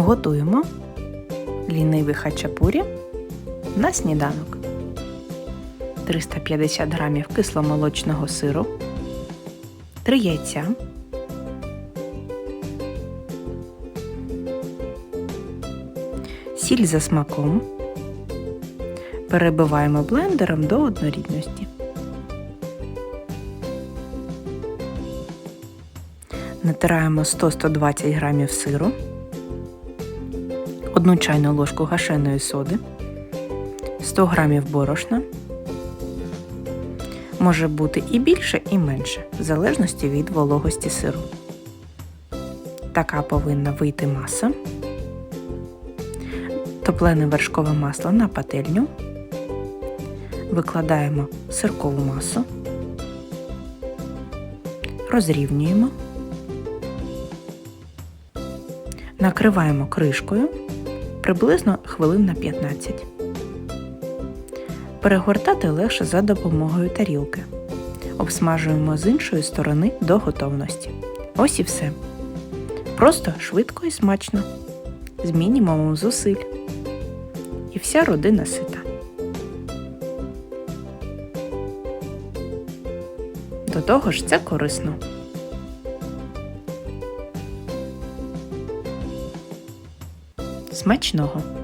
Готуємо лінивий хачапурі на сніданок. 350 грамів кисломолочного сиру, 3 яйця, сіль за смаком. Перебиваємо блендером до однорідності. Натираємо 100-120 грамів сиру, 1 чайну ложку гашеної соди, 100 грамів борошна. Може бути і більше, і менше, в залежності від вологості сиру. Така повинна вийти маса. Топлене вершкове масло на пательню. Викладаємо сиркову масу, розрівнюємо, накриваємо кришкою приблизно хвилин на 15. Перегортати легше за допомогою тарілки. Обсмажуємо з іншої сторони до готовності. Ось і все. Просто швидко і смачно, з мінімумом зусиль. І вся родина сита. До того ж це корисно. Смачного!